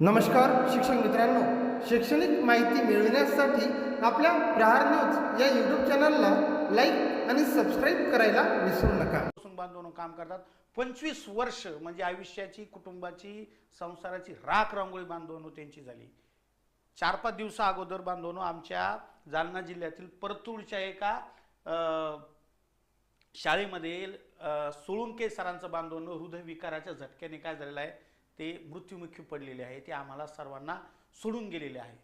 नमस्कार शिक्षक मित्रांनो. शैक्षणिक माहिती मिळविण्यासाठी आपल्या प्रहार न्यूज या यूट्यूब चॅनलला लाईक आणि सबस्क्राईब करायला विसरू नका. बांधून काम करतात. पंचवीस वर्ष म्हणजे आयुष्याची कुटुंबाची संसाराची राख रांगोळी बांधवणू त्यांची झाली. चार पाच दिवसा अगोदर बांधवणू आमच्या जालना जिल्ह्यातील परतूरच्या एका शाळेमध्ये सोळुंके सरांचं बांधवणं हृदयविकाराच्या झटक्याने काय झालेलं आहे? ते मृत्युमुखी पडलेले आहे ते आम्हाला सर्वांना सोडून गेलेले आहे.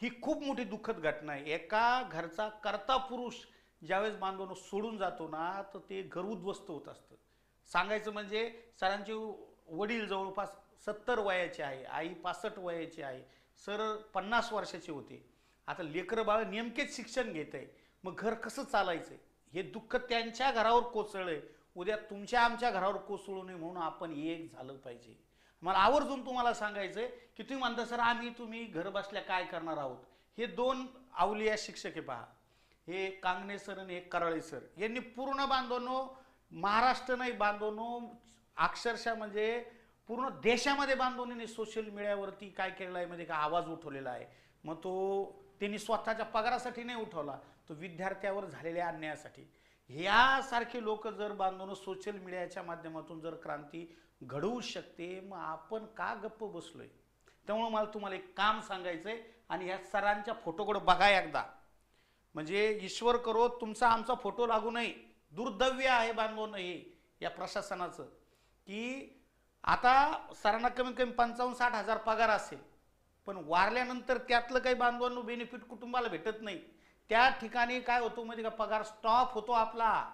ही खूप मोठी दुःखद घटना आहे. एका घरचा कर्ता पुरुष ज्यावेळेस बांधवणं सोडून जातो ना तर ते घर उद्ध्वस्त होत असतं. सांगायचं म्हणजे सरांचे वडील जवळपास सत्तर वयाचे आहे आई पासष्ट वयाची आहे सर पन्नास वर्षाचे होते. आता लेकरं बाळ नेमकेच शिक्षण घेत आहे. मग घर कसं चालायचं हे दुःख त्यांच्या घरावर कोसळलं आहे उद्या तुमच्या आमच्या घरावर कोसळू नये म्हणून आपण एक झालं पाहिजे. मला आवर्जून तुम्हाला सांगायचं आहे की तुम्ही म्हणता सर आम्ही तुम्ही घर बसल्या काय करणार आहोत? हे दोन आवलिया शिक्षक आहे पहा. हे कांगणे सर आणि हे कराळे सर. यांनी पूर्ण बांधवनो महाराष्ट्र नाही बांधवनो अक्षरशः म्हणजे पूर्ण देशामध्ये बांधवणीने सोशल मीडियावरती काय केलेलं आहे म्हणजे का आवाज उठवलेला आहे. मग तो त्यांनी स्वतःच्या पगारासाठी नाही उठवला तो विद्यार्थ्यावर झालेल्या अन्यायासाठी. ह्यासारखे लोक जर बांधून सोशल मीडियाच्या माध्यमातून जर क्रांती घडवू शकते मग आपण का गप्प बसलोय? त्यामुळं मला तुम्हाला एक काम सांगायचं आहे आणि ह्या सरांच्या फोटोकडे बघा एकदा. म्हणजे ईश्वर करो तुमचा आमचा फोटो लागू नये. दुर्दव्य आहे बांधवणं हे या प्रशासनाचं. की आता सरांना कमीत कमी पंचावन्न साठ हजार पगार असेल पण वारल्यानंतर त्यातलं काही बांधवांनो बेनिफिट कुटुंबाला भेटत नाही. त्या ठिकाणी काय होतो म्हणजे का? पगार स्टॉप होतो आपला.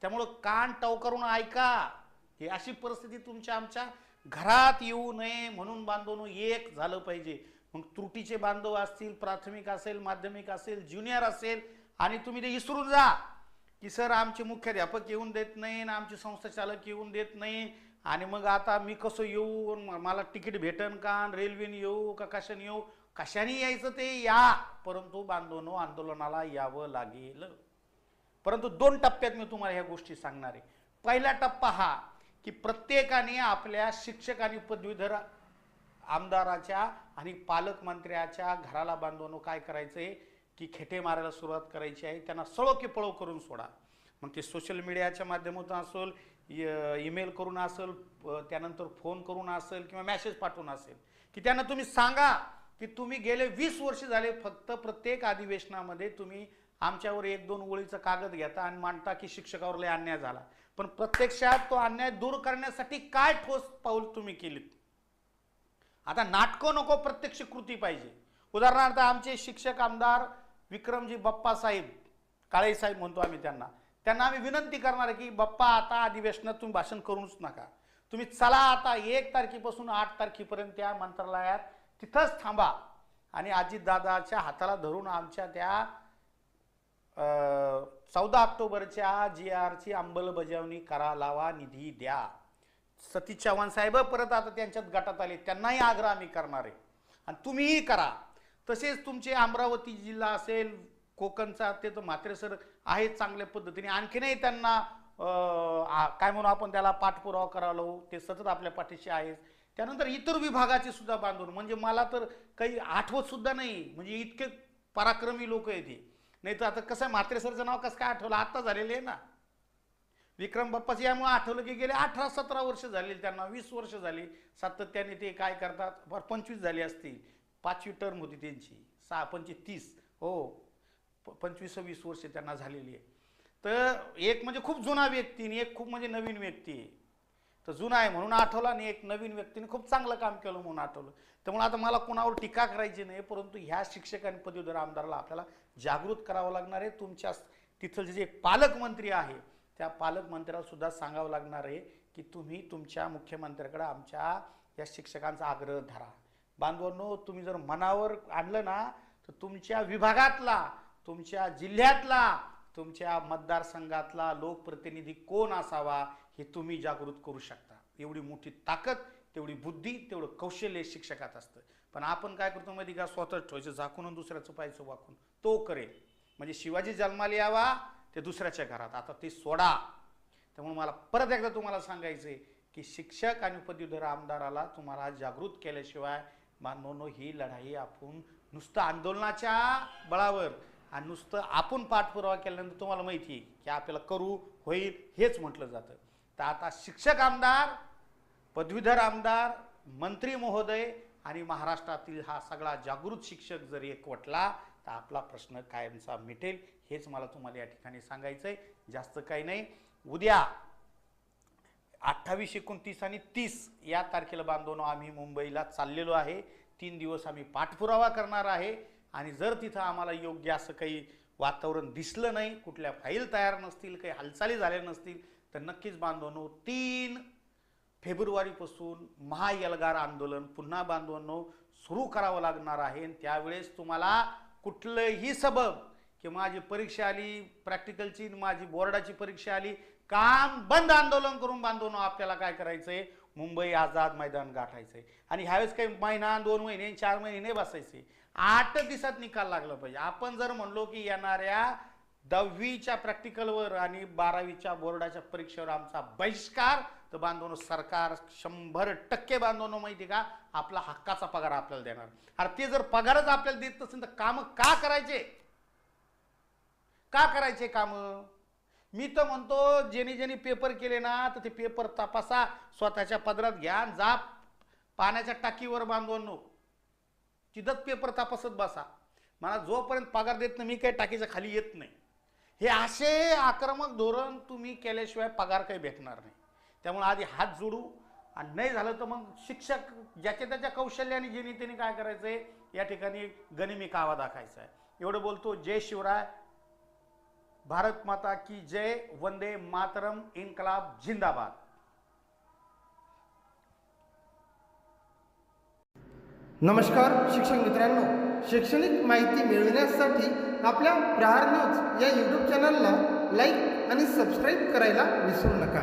त्यामुळं कान टवकरून ऐका. हे अशी परिस्थिती तुमच्या आमच्या घरात येऊ नये म्हणून बांधवनो एक झालं पाहिजे. मग त्रुटीचे बांधव असतील प्राथमिक असेल माध्यमिक असेल ज्युनियर असेल आणि तुम्ही ते विसरून जा की सर आमचे मुख्याध्यापक येऊन देत नाही आणि आमचे संस्था चालक येऊन देत नाही आणि मग आता मी कसं येऊ मला तिकीट भेटन का रेल्वेने येऊ का कशाने येऊ? कशाने यायचं ते या. परंतु बांधवनो आंदोलनाला यावं लागेल. परंतु दोन टप्प्यात मी तुम्हाला ह्या गोष्टी सांगणार आहे. पहिला टप्पा हा की प्रत्येकाने आपल्या शिक्षक आणि पदवीधर आमदाराच्या आणि पालकमंत्र्याच्या घराला बांधवणं काय करायचंय? की खेटे मारायला सुरुवात करायची आहे. त्यांना सळो की पळो करून सोडा. मग ते सोशल मीडियाच्या माध्यमातून असेल ईमेल करून असेल त्यानंतर फोन करून असेल किंवा मॅसेज पाठवून असेल. की त्यांना तुम्ही सांगा की तुम्ही गेले वीस वर्ष झाले फक्त प्रत्येक अधिवेशनामध्ये तुम्ही आमच्यावर एक दोन ओळीचा कागद घेता आणि मांडता की शिक्षकावर लय अन्याय झाला. पण प्रत्यक्षात तो अन्याय दूर करण्यासाठी काय ठोस पाऊल तुम्ही केलीत? आता नाटकं नको प्रत्यक्ष कृती पाहिजे. उदाहरणार्थ आमचे शिक्षक आमदार विक्रमजी बाप्पा साहेब म्हणतो आम्ही त्यांना. त्यांना आम्ही विनंती करणार आहे की बाप्पा आता अधिवेशनात तुम्ही भाषण करूच नका. तुम्ही चला आता एक तारखेपासून आठ तारखेपर्यंत त्या मंत्रालयात तिथंच थांबा आणि आजीदादाच्या हाताला धरून आमच्या त्या चौदा ऑक्टोबरच्या जी आरची अंमलबजावणी करा लावा निधी द्या. सतीश चव्हाण साहेब परत आता त्यांच्यात गटात आले. त्यांनाही आग्रह आम्ही करणार आहे. आणि तुम्हीही करा. तसेच तुमचे अमरावती जिल्हा असेल कोकणचा ते तर मात्र सर आहे चांगल्या पद्धतीने. आणखीनही त्यांना काय म्हणू आपण त्याला पाठपुरावा करावलो ते सतत आपल्या पाठीशी आहेत. त्यानंतर इतर विभागाचे सुद्धा बांधून. म्हणजे मला तर काही आठवत सुद्धा नाही. म्हणजे इतके पराक्रमी लोक आहेत नाही तर आता कसं आहे म्हात्रे सरचं नाव कसं काय आठवलं? आता झालेलं आहे ना. विक्रम बाप्पाच यामुळे आठवलं की गेले अठरा सतरा वर्ष झालेली त्यांना वीस वर्ष झाली. सातत्याने ते काय करतात? बरं पंचवीस झाली असतील. पाचवी टर्म होती त्यांची. सहा पंचवीस तीस. हो. प पंचवीस वीस वर्ष त्यांना झालेली आहे. तर एक म्हणजे खूप जुना व्यक्ती आणि एक खूप म्हणजे नवीन व्यक्ती आहे. तर जुना आहे म्हणून आठवला आणि एक नवीन व्यक्तीने खूप चांगलं काम केलं म्हणून आठवलं. त्यामुळे आता मला कोणावर टीका करायची नाही परंतु ह्या शिक्षक आणि पदवीधर आमदाराला आपल्याला जागृत करावं लागणार आहे. तुमच्या तिथलचे जे पालकमंत्री आहे त्या पालकमंत्र्याला सुद्धा सांगावं लागणार आहे की तुम्ही तुमच्या मुख्यमंत्र्याकडे आमच्या या शिक्षकांचा आग्रह धरा. बांधवांनो तुम्ही जर मनावर आणलं ना तर तुमच्या विभागातला तुमच्या जिल्ह्यातला तुमच्या मतदारसंघातला लोकप्रतिनिधी कोण असावा हे तुम्ही जागृत करू शकता. एवढी मोठी ताकद तेवढी बुद्धी तेवढं कौशल्य शिक्षकात असतं. पण आपण काय करतो माहिती का? स्वतः ठेवायचं झाकून दुसऱ्याचं पाहायचं वाकून. तो करेल. म्हणजे शिवाजी जन्माला यावा ते दुसऱ्याच्या घरात. आता ते सोडा. त्यामुळे मला परत एकदा तुम्हाला सांगायचंय की शिक्षक आणि पदवीधर आमदाराला तुम्हाला जागृत केल्याशिवाय बांधवनो ही लढाई आपण नुसतं आंदोलनाच्या बळावर आणि नुसतं आपण पाठपुरावा केल्यानंतर तुम्हाला माहिती आहे की आपल्याला करू होईल हेच म्हटलं जातं. तर आता शिक्षक आमदार पदवीधर आमदार मंत्री महोदय आणि महाराष्ट्रातील हा सगळा जागृत शिक्षक जर एकवटला तर आपला प्रश्न कायमचा मिटेल. हेच मला तुम्हाला या ठिकाणी सांगायचं आहे जास्त काही नाही. उद्या अठ्ठावीस एकोणतीस आणि तीस या तारखेला बांधवनो आम्ही मुंबईला चाललेलो आहे. तीन दिवस आम्ही पाठपुरावा करणार आहे. आणि जर तिथं आम्हाला योग्य असं काही वातावरण दिसलं नाही कुठल्या फाईल तयार नसतील काही हालचाली झाल्या नसतील तर नक्कीच बांधवांनो तीन फेब्रुवारीपासून महायलगार आंदोलन पुन्हा बांधवांनो सुरू करावं लागणार आहे. त्यावेळेस तुम्हाला कुठलंही सबब की माझी परीक्षा आली प्रॅक्टिकलची माझी बोर्डाची परीक्षा आली काम बंद आंदोलन करून बांधवनो आपल्याला काय करायचंय? मुंबई आझाद मैदान गाठायचंय. आणि ह्यावेळेस काही महिना दोन महिने चार महिने नाही बसायचे. आठ दिवसात निकाल लागला पाहिजे. आपण जर म्हणलो की येणाऱ्या दहावीच्या प्रॅक्टिकलवर आणि बारावीच्या बोर्डाच्या परीक्षेवर आमचा बहिष्कार. तर बांधवनो सरकार शंभर टक्के बांधवनो माहिती का आपला हक्काचा पगार आपल्याला देणार. अरे ते जर पगारच आपल्याला देत नसेल तर कामं का करायचे? का करायचे कामं? मी तर म्हणतो ज्यांनी ज्यांनी पेपर केले ना तर ते पेपर तपासा स्वतःच्या पदरात घ्या जा पाण्याच्या टाकीवर बांधवनो. तिथंच पेपर तपासत बसा. मला जोपर्यंत पगार देत नाही मी काही टाकीच्या खाली येत नाही. हे असे आक्रमक धोरण तुम्ही केल्याशिवाय पगार काही भेटणार नाही. त्यामुळे आधी हात जोडू आणि नाही झालं तर मग शिक्षक ज्याच्या त्याच्या कौशल्याने जेणे त्याने काय करायचंय या ठिकाणी गनिमी कावा दाखायचा आहे. एवढं बोलतो जय शिवराय भारत माता की जय वंदे मातरम इन्कलाब जिंदाबाद. नमस्कार शिक्षक मित्रांनो. शैक्षणिक माहिती मिळविण्यासाठी आपल्या प्रहार न्यूज या यूट्यूब चॅनलला लाईक आणि सबस्क्राईब करायला विसरू नका.